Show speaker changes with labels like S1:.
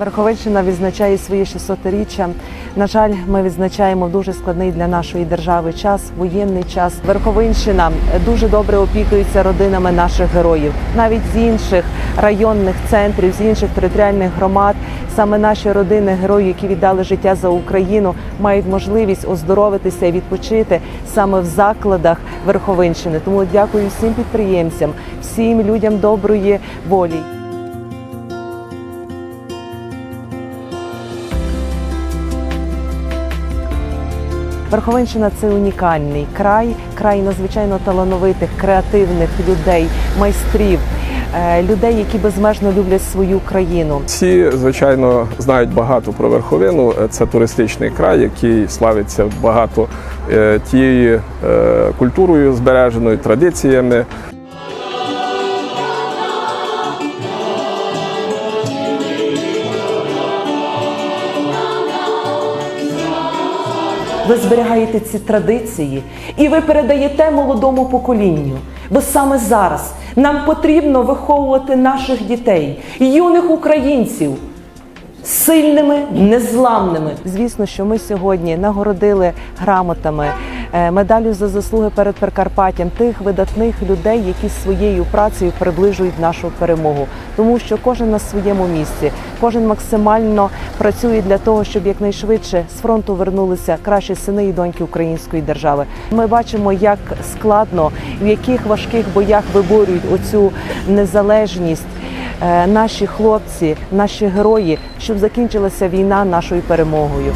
S1: Верховинщина відзначає своє 600-річчя. На жаль, ми відзначаємо дуже складний для нашої держави час, воєнний час. Верховинщина дуже добре опікується родинами наших героїв, навіть з інших районних центрів, з інших територіальних громад. Саме наші родини героїв, які віддали життя за Україну, мають можливість оздоровитися і відпочити саме в закладах Верховинщини. Тому дякую всім підприємцям, всім людям доброї волі. Верховинщина це унікальний край, край надзвичайно талановитих, креативних людей, майстрів, е, людей, які безмежно люблять свою країну.
S2: Всі, звичайно, знають багато про верховину. Це туристичний край, який славиться багато е, тією е, культурою збереженою, традиціями.
S1: Ви зберігаєте ці традиції і ви передаєте молодому поколінню. Бо саме зараз нам потрібно виховувати наших дітей, юних українців. Сильними, незламними. Звісно, що ми сьогодні нагородили грамотами, е, медаллю за заслуги перед Прикарпаттям тих видатних людей, які своєю працею приближують нашу перемогу. Тому що кожен на своєму місці, кожен максимально працює для того, щоб якнайшвидше з фронту вернулися кращі сини і доньки української держави. Ми бачимо, як складно, в яких важких боях виборюють оцю незалежність е, наші хлопці, наші герої, щоб закінчилася війна нашою перемогою.